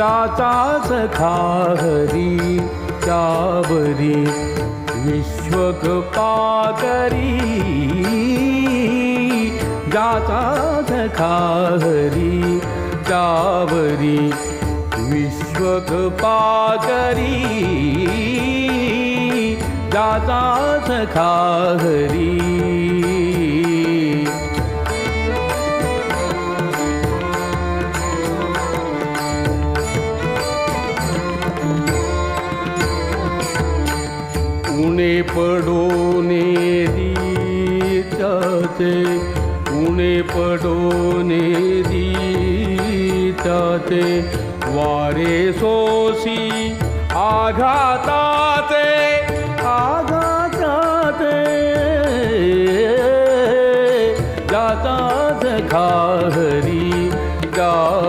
जाता सखा हरी त्यावरी विश्वकृपा करी जाचा सखा हरी त्यावरी विश्वकृपा करी सखा हरी। उणे पडोने दीताते उणे पडोने दीताते वारे सोसी आघाताचे आघाताचे जाता खा हरी गा